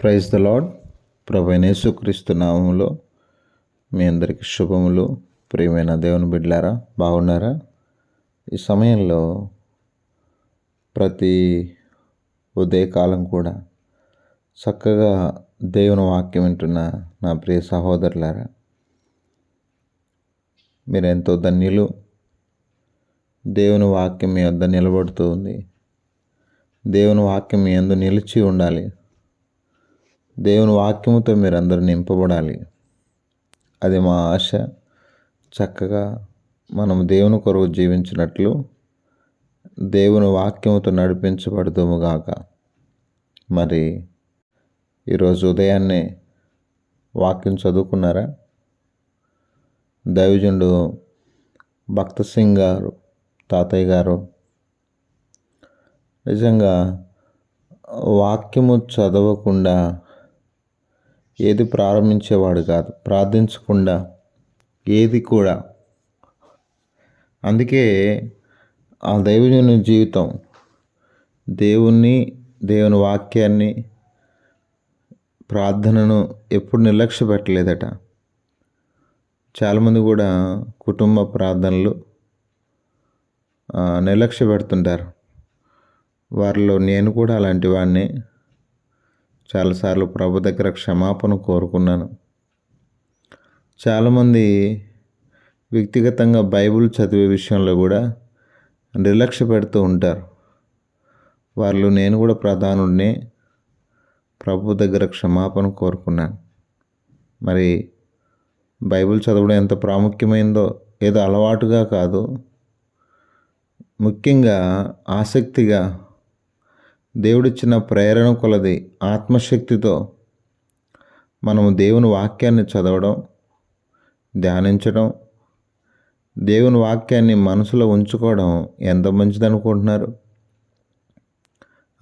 Praise the lord ప్రభైనేసుక్రీస్తు నామంలో మీ అందరికీ శుభములు. ప్రియమైన దేవుని బిడ్లారా బాగున్నారా? ఈ సమయంలో ప్రతి ఉదయకాలం కూడా చక్కగా దేవుని వాక్యం వింటున్న నా ప్రియ సహోదరులారా మీరు ఎంతో ధన్యులు. దేవుని వాక్యం మీ వద్ద నిలబడుతూ ఉంది. దేవుని వాక్యం మీ అందు నిలిచి ఉండాలి. దేవుని వాక్యముతో మీరందరూ నింపబడాలి. అది మా ఆశ. చక్కగా మనం దేవుని కొరకు జీవించినట్లు దేవుని వాక్యముతో నడిపించబడుతుముగాక మరి ఈరోజు ఉదయాన్నే వాక్యం చదువుకున్నారా? దైవజుండు భక్త సింగ్ గారు తాతయ్య గారు నిజంగా వాక్యము చదవకుండా ఏది ప్రారంభించేవాడు కాదు. ప్రార్థించకుండా ఏది కూడా. అందుకే ఆ దైవజనుని జీవితం దేవుణ్ణి దేవుని వాక్యాన్ని ప్రార్థనను ఎప్పుడు నిర్లక్ష్య పెట్టలేదట. చాలామంది కూడా కుటుంబ ప్రార్థనలు నిర్లక్ష్య పెడుతుంటారు. వారిలో నేను కూడా అలాంటి వాడిని. చాలాసార్లు ప్రభు దగ్గర క్షమాపణ కోరుకున్నాను. చాలామంది వ్యక్తిగతంగా బైబిల్ చదివే విషయంలో కూడా నిర్లక్ష్య పెడుతూ ఉంటారు. వాళ్ళు నేను కూడా ప్రధానుడిని ప్రభు దగ్గర క్షమాపణ కోరుకున్నాను. మరి బైబిల్ చదవడం ఎంత ప్రాముఖ్యమైందో ఏదో అలవాటుగా కాదు ముఖ్యంగా ఆసక్తిగా దేవుడిచ్చిన ప్రేరణ కొలది ఆత్మశక్తితో మనము దేవుని వాక్యాన్ని చదవడం ధ్యానించడం దేవుని వాక్యాన్ని మనసులో ఉంచుకోవడం ఎంత మంచిది అనుకుంటున్నారు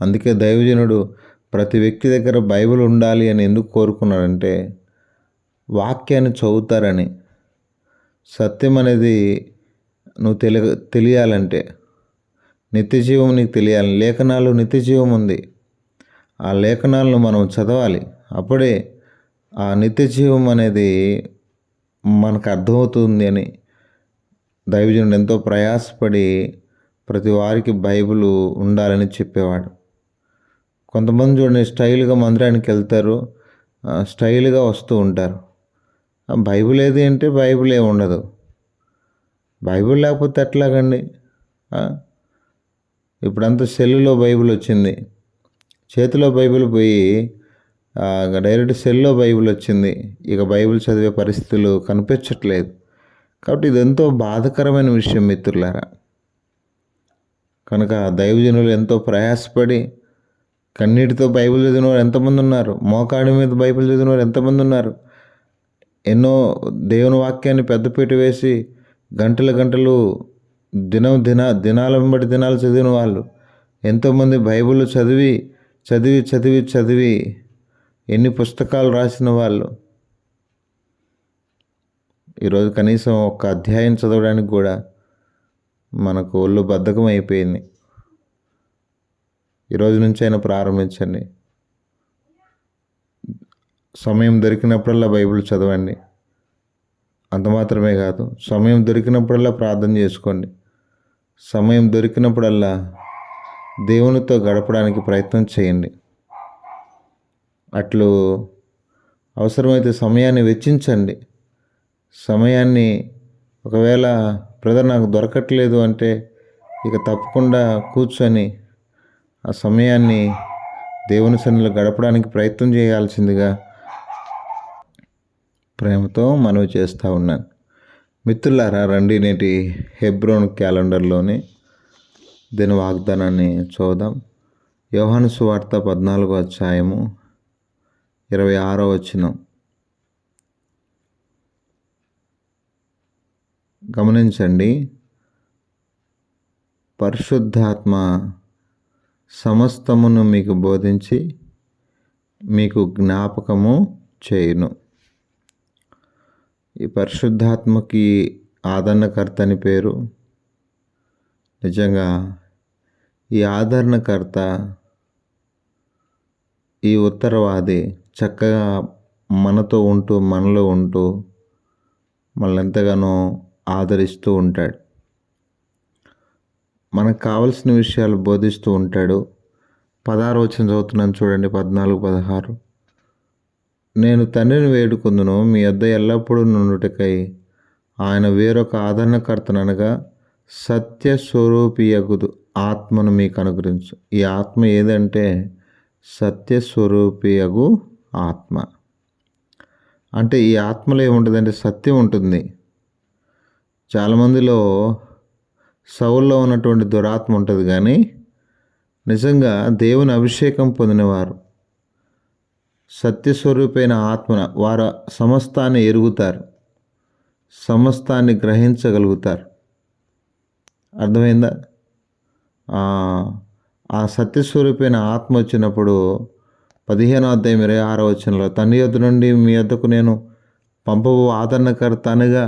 అందుకే దైవజనుడు ప్రతి వ్యక్తి దగ్గర బైబిల్ ఉండాలి అని ఎందుకు కోరుకున్నాడంటే వాక్యాన్ని చదువుతారని. సత్యం అనేది నువ్వు తెలియ తెలియాలంటే. నిత్యజీవం నీకు తెలియాలి. లేఖనాలు నిత్యజీవం ఉంది ఆ లేఖనాలను మనం చదవాలి. అప్పుడే ఆ నిత్యజీవం అనేది మనకు అర్థమవుతుంది అని దైవజనుడు ఎంతో ప్రయాసపడి ప్రతి వారికి బైబిల్ ఉండాలని చెప్పేవాడు. కొంతమంది చూడండి స్టైల్గా మందిరానికి వెళ్తారు. స్టైల్గా వస్తూ ఉంటారు. బైబిల్ ఏది అంటే బైబిల్ ఏమి ఉండదు. బైబిల్ లేకపోతే ఎట్లాగండి? ఇప్పుడంతా సెల్లులో బైబిల్ వచ్చింది. చేతిలో బైబిల్ పోయి డైరెక్ట్ సెల్లో బైబిల్ వచ్చింది. ఇక బైబిల్ చదివే పరిస్థితులు కనిపించట్లేదు. కాబట్టి ఇది ఎంతో బాధకరమైన విషయం మిత్రులారా. కనుక దైవజనులు ఎంతో ప్రయాసపడి కన్నీటితో బైబిల్ చదివిన వారు ఎంతమంది ఉన్నారు? మోకాడి మీద బైబిల్ చదివిన వారు ఎంతమంది ఉన్నారు? ఎన్నో దేవుని వాక్యాన్ని పెద్దపీట వేసి గంటల గంటలు దినం దిన దినాల వెంబడి దినాలు చదివిన వాళ్ళు. ఎంతోమంది బైబిల్ చదివి చదివి చదివి చదివి ఎన్ని పుస్తకాలు రాసిన వాళ్ళు. ఈరోజు కనీసం ఒక్క అధ్యాయం చదవడానికి కూడా మనకు ఒళ్ళు బద్ధకం అయిపోయింది. ఈరోజు నుంచి అయినా ప్రారంభించండి. సమయం దొరికినప్పుడల్లా బైబిల్ చదవండి. అంత మాత్రమే కాదు సమయం దొరికినప్పుడల్లా ప్రార్థన చేసుకోండి. సమయం దొరికినప్పుడల్లా దేవునితో గడపడానికి ప్రయత్నం చేయండి. అట్లు అవసరమైతే సమయాన్ని వెచ్చించండి. సమయాన్ని ఒకవేళ బ్రదర్ నాకు దొరకట్లేదు అంటే ఇక తప్పకుండా కూర్చొని ఆ సమయాన్ని దేవుని సన్నిలో గడపడానికి ప్రయత్నం చేయాల్సిందిగా ప్రేమతో మనవి చేస్తూ ఉన్నాను. మిత్రులారా రండి నేటి హెబ్రోన్ క్యాలెండర్లోని దీని వాగ్దానాన్ని చూద్దాం. యోహాను సువార్త పద్నాలుగో అధ్యాయము ఇరవై ఆరో వచ్చిన గమనించండి పరిశుద్ధాత్మ సమస్తమును మీకు బోధించి మీకు జ్ఞాపకము చేయును. ఈ పరిశుద్ధాత్మకి ఆదరణకర్త అని పేరు. నిజంగా ఈ ఆదరణకర్త ఈ ఉత్తరవాది చక్కగా మనతో ఉంటూ మనలో ఉంటూ మనల్ని ఎంతగానో ఆదరిస్తూ ఉంటాడు. మనకు కావలసిన విషయాలు బోధిస్తూ ఉంటాడు. పదహారు వచ్చిన చదువుతున్నాను చూడండి పద్నాలుగు పదహారు. నేను తండ్రిని వేడుకుందును మీ వద్ద ఎల్లప్పుడూ నుండుటకై. ఆయన వేరొక ఆదరణకర్తననగా సత్య స్వరూపియగుదు ఆత్మను మీకు అనుగ్రహించు ఈ ఆత్మ ఏదంటే సత్య స్వరూపియగు ఆత్మ. అంటే ఈ ఆత్మలో ఏముంటుందంటే సత్యం ఉంటుంది. చాలామందిలో సౌల్లో ఉన్నటువంటి దురాత్మ ఉంటుంది కానీ నిజంగా దేవుని అభిషేకం పొందినవారు. సత్యస్వరూపైన ఆత్మన వారు సమస్తాన్ని ఎరుగుతారు. సమస్తాన్ని గ్రహించగలుగుతారు. అర్థమైందా? ఆ సత్యస్వరూపైన ఆత్మ వచ్చినప్పుడు పదిహేనో అధ్యాయం ఇరవై ఆరో వచ్చినలో తండ్రి యొద్ నుండి మీ వద్దకు నేను పంపబో ఆదరణకర్త అనగా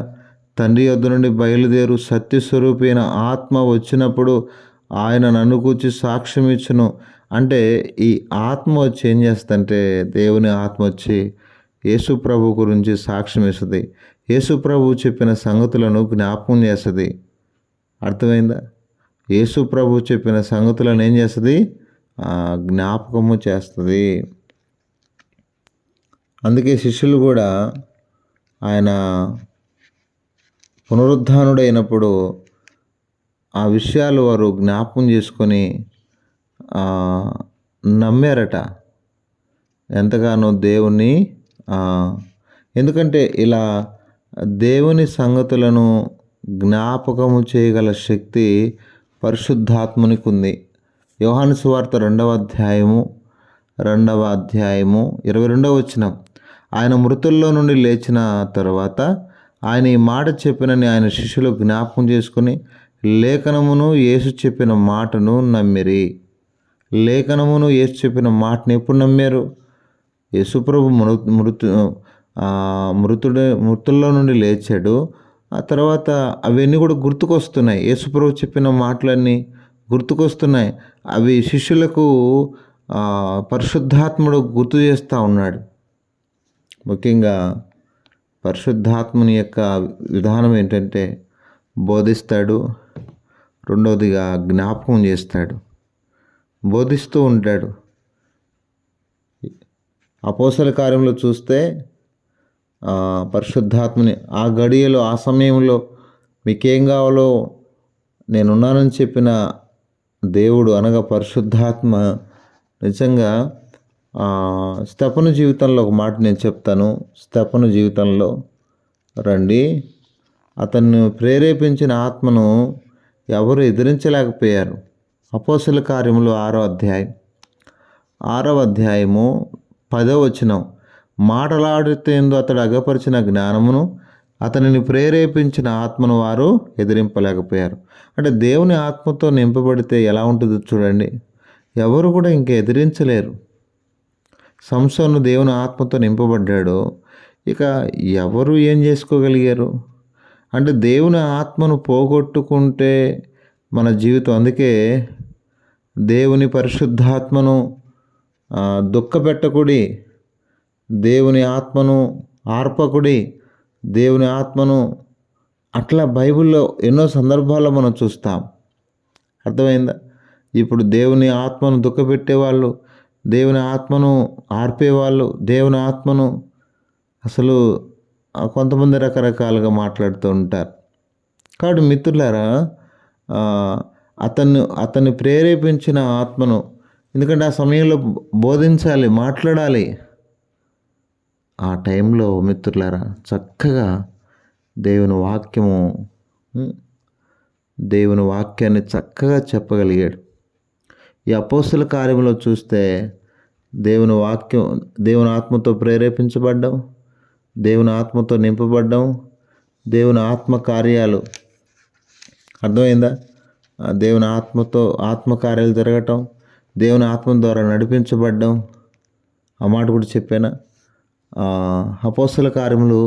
తండ్రి యొద్ నుండి బయలుదేరు సత్యస్వరూపైన ఆత్మ వచ్చినప్పుడు ఆయన నన్ను కూర్చి సాక్ష్యం ఇచ్చును అంటే ఈ ఆత్మ వచ్చి ఏం చేస్తుందంటే దేవుని ఆత్మ వచ్చి యేసు ప్రభు గురించి సాక్ష్యం ఇస్తుంది. యేసు ప్రభు చెప్పిన సంగతులను జ్ఞాపకం చేస్తుంది. అర్థమైందా? యేసు ప్రభు చెప్పిన సంగతులను ఏం చేస్తుంది? జ్ఞాపకము చేస్తుంది. అందుకే శిష్యులు కూడా ఆయన పునరుద్ధానుడైనప్పుడు ఆ విషయాలు వారు జ్ఞాపకం చేసుకొని నమ్మారట. ఎంతగానో దేవుణ్ణి ఎందుకంటే ఇలా దేవుని సంగతులను జ్ఞాపకము చేయగల శక్తి పరిశుద్ధాత్మునికి ఉంది యోహాను సువార్త రెండవ అధ్యాయము రెండవ అధ్యాయము ఇరవై రెండవ వచ్చిన ఆయన మృతుల్లో నుండి లేచిన తర్వాత ఆయన ఈ మాట చెప్పినని ఆయన శిష్యులు జ్ఞాపకం చేసుకుని లేఖనమును యేసు చెప్పిన మాటను నమ్మిరి. లేఖనమును యేసు చెప్పిన మాటను ఎప్పుడు నమ్మారు? యేసుప్రభు మృ మృతు మృతుడు మృతుల్లో నుండి లేచాడు. ఆ తర్వాత అవన్నీ కూడా గుర్తుకొస్తున్నాయి. యేసుప్రభు చెప్పిన మాటలన్నీ గుర్తుకొస్తున్నాయి. అవి శిష్యులకు పరిశుద్ధాత్ముడు గుర్తు చేస్తూ ఉన్నాడు. ముఖ్యంగా పరిశుద్ధాత్మని యొక్క విధానం ఏంటంటే బోధిస్తాడు రెండవదిగా జ్ఞాపకం చేస్తాడు. బోధిస్తూ ఉంటాడు. అపోసల కార్యంలో చూస్తే పరిశుద్ధాత్మని ఆ గడియలో ఆ సమయంలో మీకేం కావాలో నేనున్నానని చెప్పిన దేవుడు అనగా పరిశుద్ధాత్మ. నిజంగా స్తపను జీవితంలో ఒక మాట నేను చెప్తాను. స్తపను జీవితంలో రండి. అతన్ని ప్రేరేపించిన ఆత్మను ఎవరు ఎదిరించలేకపోయారు. అపోసల కార్యములు ఆరో అధ్యాయం. ఆరో అధ్యాయము పదో వచనం. మాటలాడుతేందు అతడు అగపరిచిన జ్ఞానమును అతనిని ప్రేరేపించిన ఆత్మను వారు ఎదిరింపలేకపోయారు. అంటే దేవుని ఆత్మతో నింపబడితే ఎలా ఉంటుందో చూడండి. ఎవరు కూడా ఇంక ఎదిరించలేరు. సంసోను దేవుని ఆత్మతో నింపబడ్డాడు. ఇక ఎవరు ఏం చేసుకోగలిగారు? అంటే దేవుని ఆత్మను పోగొట్టుకుంటే మన జీవితం. అందుకే దేవుని పరిశుద్ధాత్మను దుఃఖపెట్టకుడి దేవుని ఆత్మను ఆర్పకుడి దేవుని ఆత్మను అట్లా బైబిల్లో ఎన్నో సందర్భాల్లో మనం చూస్తాం. అర్థమైందా? ఇప్పుడు దేవుని ఆత్మను దుఃఖపెట్టేవాళ్ళు దేవుని ఆత్మను ఆర్పేవాళ్ళు దేవుని ఆత్మను అసలు కొంతమంది రకరకాలుగా మాట్లాడుతూ ఉంటారు. కాబట్టి మిత్రులారా అతన్ని అతన్ని ప్రేరేపించిన ఆత్మను. ఎందుకంటే ఆ సమయంలో బోధించాలి మాట్లాడాలి. ఆ టైంలో మిత్రులారా చక్కగా దేవుని వాక్యము దేవుని వాక్యాన్ని చక్కగా చెప్పగలిగాడు. ఈ అపోస్తుల కార్యంలో చూస్తే దేవుని వాక్యం దేవుని ఆత్మతో ప్రేరేపించబడ్డం దేవుని ఆత్మతో నింపబడ్డం దేవుని ఆత్మ కార్యాలు అర్థమైందా? దేవుని ఆత్మతో ఆత్మకార్యాలు జరగటం దేవుని ఆత్మ ద్వారా నడిపించబడ్డం ఆ మాట కూడా చెప్పాను? అపోస్తుల కార్యములు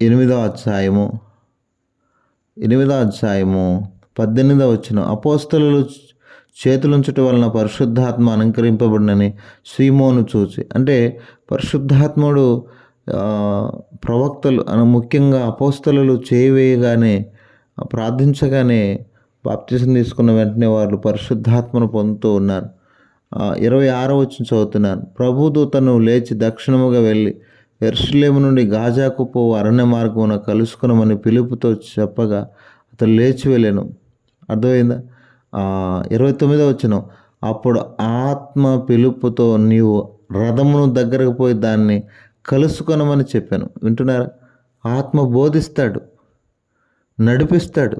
ఎనిమిదో అధ్యాయము ఎనిమిదో అధ్యాయము పద్దెనిమిదో వచ్చిన అపోస్తలు చేతులుంచటం వలన పరిశుద్ధాత్మ అలంకరింపబడినని శ్రీమోను చూచి అంటే పరిశుద్ధాత్ముడు ప్రవక్తలు ముఖ్యంగా అపోస్తలు చేయవేయగానే ప్రార్థించగానే బాప్తిజం తీసుకున్న వెంటనే వాళ్ళు పరిశుద్ధాత్మను పొందుతూ ఉన్నారు. ఇరవై ఆరో వచ్చిన చదువుతున్నాను. ప్రభుదూతను లేచి దక్షిణముగా వెళ్ళి ఎర్సులేము నుండి గాజాకు పోవు అరణ్య మార్గమున కలుసుకునమని పిలుపుతో చెప్పగా అతను లేచి వెళ్ళాను. అర్థమైందా? ఇరవై తొమ్మిదో వచ్చిన అప్పుడు ఆత్మ పిలుపుతో నీవు రథమును దగ్గరకు పోయి దాన్ని కలుసుకొనమని చెప్పాను. వింటున్నారా? ఆత్మ బోధిస్తాడు నడిపిస్తాడు.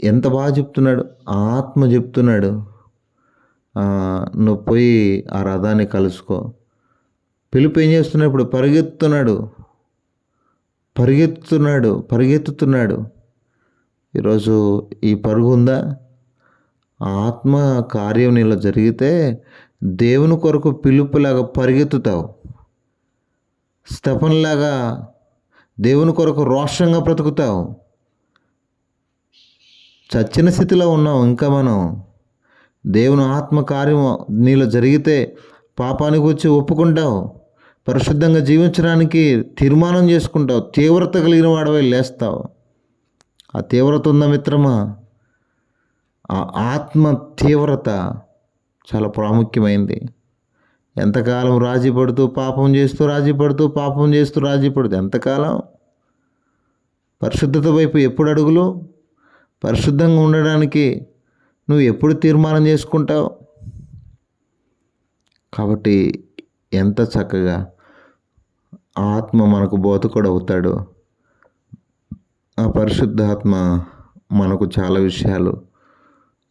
ఎంత బాగా చెప్తున్నాడు? ఆత్మ చెప్తున్నాడు నువ్వు పోయి ఆ రథాన్ని కలుసుకో. పిలుపు ఏం చేస్తున్నాడు ఇప్పుడు? పరిగెత్తున్నాడు పరిగెత్తుతున్నాడు పరిగెత్తుతున్నాడు. ఈరోజు ఈ పరుగు ఉందా? ఆత్మ కార్యం నీలో జరిగితే దేవుని కొరకు పిలుపులాగా పరిగెత్తుతావు. స్తపంలాగా దేవుని కొరకు రోషంగా బ్రతుకుతావు. చచ్చిన స్థితిలో ఉన్నాం ఇంకా మనం దేవుని ఆత్మకార్యం నీలో జరిగితే పాపానికి వచ్చి ఒప్పుకుంటావు. పరిశుద్ధంగా జీవించడానికి తీర్మానం చేసుకుంటావు. తీవ్రత కలిగిన వాడవై లేస్తావు. ఆ తీవ్రత ఉందా మిత్రమా? ఆ ఆత్మ తీవ్రత చాలా ప్రాముఖ్యమైంది. ఎంతకాలం రాజీ పడుతూ పాపం చేస్తూ రాజీ పడుతూ పాపం చేస్తూ రాజీ పడుతూ ఎంతకాలం? పరిశుద్ధత వైపు ఎప్పుడు అడుగులు? పరిశుద్ధంగా ఉండడానికి నువ్వు ఎప్పుడు తీర్మానం చేసుకుంటావు? కాబట్టి ఎంత చక్కగా ఆత్మ మనకు బోధకుడు అవుతాడు. ఆ పరిశుద్ధాత్మ మనకు చాలా విషయాలు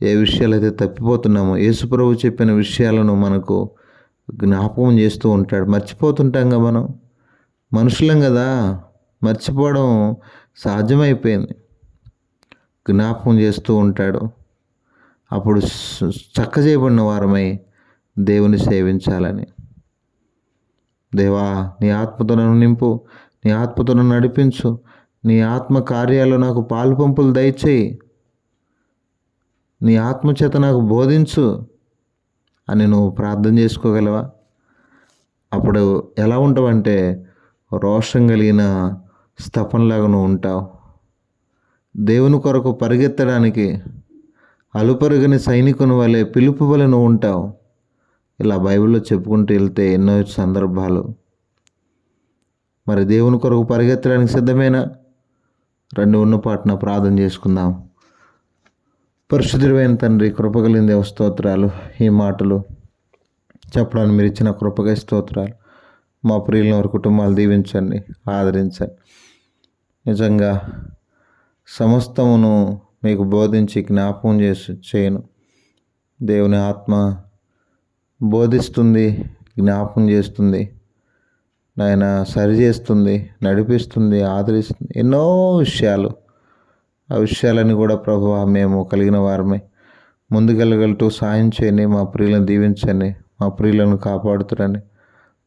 ఏ విషయాలు అయితే తప్పిపోతున్నామో యేసుప్రభు చెప్పిన విషయాలను మనకు జ్ఞాపకం చేస్తూ ఉంటాడు. మర్చిపోతుంటాంగా మనం? మనుషులం కదా? మర్చిపోవడం సాధ్యమైపోయింది. జ్ఞాపకం చేస్తూ ఉంటాడు. అప్పుడు చక్క చేయబడిన వారమై దేవుని సేవించాలని. దేవా నీ ఆత్మతో నన్ను నింపు నీ ఆత్మతో నన్ను నడిపించు నీ ఆత్మ కార్యాలు నాకు పాలు పంపులు దయచేయి. నీ ఆత్మచేత నాకు బోధించు అని నువ్వు ప్రార్థన చేసుకోగలవా? అప్పుడు ఎలా ఉంటావంటే రోషం కలిగిన స్తపంలాగా నువ్వు ఉంటావు. దేవుని కొరకు పరిగెత్తడానికి అలుపరుగని సైనికుని వలె పిలుపు వలె నువ్వు ఉంటావు. ఇలా బైబిల్లో చెప్పుకుంటూ వెళ్తే ఎన్నో సందర్భాలు. మరి దేవుని కొరకు పరిగెత్తడానికి సిద్ధమేనా? రెండు ఉన్నపాటున ప్రార్థన చేసుకుందాం. పరిశుద్ధుడైన తండ్రి కృపగలిగిన దేవ స్తోత్రాలు. ఈ మాటలు చెప్పడానికి మీరు ఇచ్చిన కృపగా స్తోత్రాలు. మా ప్రియులను వారి కుటుంబాలు దీవించండి ఆదరించండి. నిజంగా సమస్తమును మీకు బోధించి జ్ఞాపకం చేసి చేయను. దేవుని ఆత్మ బోధిస్తుంది జ్ఞాపకం చేస్తుంది. నాయన సరి చేస్తుంది నడిపిస్తుంది ఆదరిస్తుంది. ఎన్నో విషయాలు ఆ విషయాలని కూడా ప్రభు మేము కలిగిన వారమే. ముందుకెళ్ళగలుగుతూ సాయం చేయండి మా ప్రియులను దీవించండి మా ప్రియులను కాపాడుతురని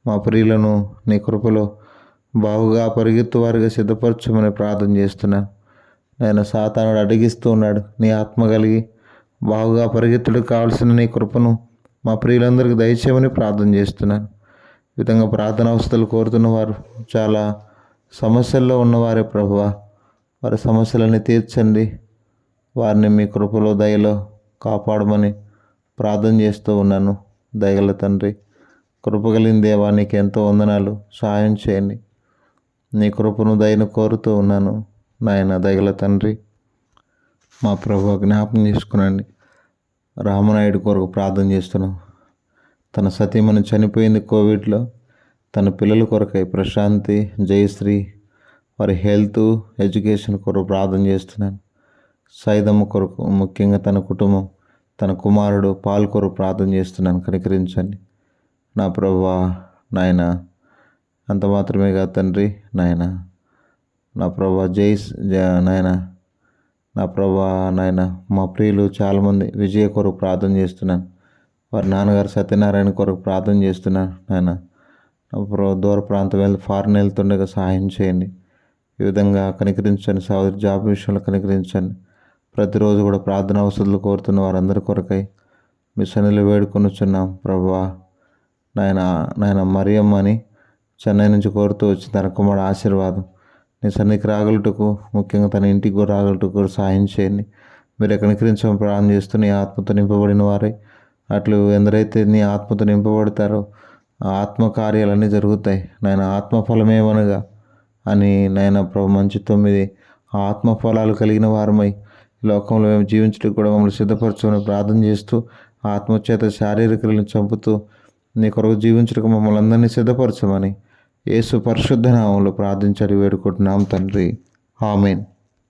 మా ప్రియులను నీ కృపలో బాగుగా పరిగెత్తు వారిగా సిద్ధపరచమని ప్రార్థన చేస్తున్నాను. నేను సాతానుడు అడిగిస్తూ ఉన్నాడు నీ ఆత్మ కలిగి బాగుగా పరిగెత్తుడు కావాల్సిన నీ కృపను మా ప్రియులందరికీ దయచేయమని ప్రార్థన చేస్తున్నాను. ఈ విధంగా ప్రార్థన అవస్థలు కోరుతున్న వారు చాలా సమస్యల్లో ఉన్నవారే ప్రభువా. వారి సమస్యలన్నీ తీర్చండి. వారిని మీ కృపలో దయలో కాపాడమని ప్రార్థన చేస్తూ ఉన్నాను. దయగల తండ్రి కృపగలిగిన దేవా నీకు ఎంతో వందనాలు. సహాయం చేయండి. నీ కృపను దయను కోరుతూ ఉన్నాను. నాయన దయగల తండ్రి మా ప్రభు జ్ఞాపం చేసుకునండి. రామనాయుడు కొరకు ప్రార్థన చేస్తున్నాం. తన సతీమణి చనిపోయింది కోవిడ్లో. తన పిల్లల కొరకై ప్రశాంతి జయశ్రీ వారి హెల్త్ ఎడ్యుకేషన్ కొరకు ప్రార్థన చేస్తున్నాను. సైదమ్మ కొరకు ముఖ్యంగా తన కుటుంబం తన కుమారుడు పాల్ కొరకు ప్రార్థన చేస్తున్నాను. కనికరించండి. నా ప్రభా నాయన అంత మాత్రమే కాదు తండ్రి నాయన నా ప్రభా జై నాయన నా ప్రభా నాయన మా ప్రియులు చాలామంది విజయ కొరకు ప్రార్థన చేస్తున్నాను. వారి నాన్నగారు సత్యనారాయణ కొరకు ప్రార్థన చేస్తున్నాను నాయన. నా ప్రభా దూర ప్రాంతం వెళ్ళి ఫారెన్ వెళ్తుండగా సహాయం చేయండి. ఈ విధంగా కనికరించండి సహోదరి జాబ్ విషయంలో కనికరించండి. ప్రతిరోజు కూడా ప్రార్థన అవసరాలు కోరుతున్న వారందరి కొరకై మీ సన్నిలో వేడుకొనుచున్నాం. ప్రభా నాయన నాయన మరియమ్మని చెన్నై నుంచి కోరుతూ వచ్చిన తన కుమారుడు ఆశీర్వాదం. నీ సన్నికి రాగలుటకు ముఖ్యంగా తన ఇంటికి కూడా రాగలుటకు సాయం సహాయం చేయండి. మీరు కనికరించడం నుంచి చేస్తూ నీ ఆత్మతో నింపబడిన వారే అట్లు ఎందరైతే నీ ఆత్మతో నింపబడతారో ఆ ఆత్మ కార్యాలన్నీ జరుగుతాయి. నాయన ఆత్మఫలమేమనగా అని నాయన ప్రభు మంచి తొమ్మిది ఆత్మ ఫలాలు కలిగిన వారమై లోకంలో మేము జీవించడానికి కూడా మమ్మల్ని సిద్ధపరచమని ప్రార్థన చేస్తూ ఆత్మచేత శారీరకులను చంపుతూ నీ కొరకు జీవించడానికి మమ్మల్ని అందరినీ సిద్ధపరచమని యేసు పరిశుద్ధ నామంలో ప్రార్థించడి వేడుకుంటున్నాం తండ్రి. ఆమెన్.